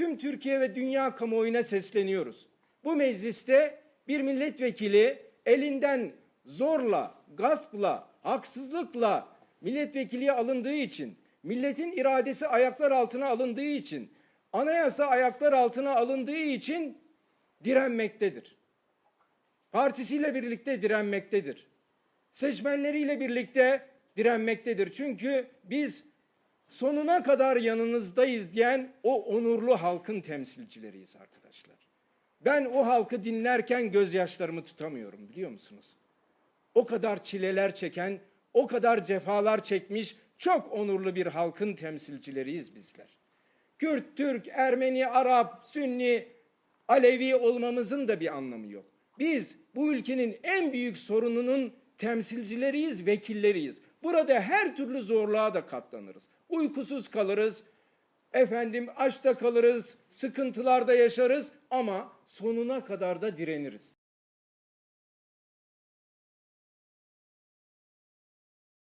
tüm Türkiye ve dünya kamuoyuna sesleniyoruz. Bu mecliste bir milletvekili elinden zorla, gaspla, haksızlıkla milletvekiliye alındığı için, milletin iradesi ayaklar altına alındığı için, anayasa ayaklar altına alındığı için direnmektedir. Partisiyle birlikte direnmektedir. Seçmenleriyle birlikte direnmektedir. Çünkü biz sonuna kadar yanınızdayız diyen o onurlu halkın temsilcileriyiz arkadaşlar. Ben o halkı dinlerken gözyaşlarımı tutamıyorum biliyor musunuz? O kadar çileler çeken, o kadar cefalar çekmiş çok onurlu bir halkın temsilcileriyiz bizler. Kürt, Türk, Ermeni, Arap, Sünni, Alevi olmamızın da bir anlamı yok. Biz bu ülkenin en büyük sorununun temsilcileriyiz, vekilleriyiz. Burada her türlü zorluğa da katlanırız. Uykusuz kalırız, efendim açta kalırız, sıkıntılarda yaşarız ama sonuna kadar da direniriz.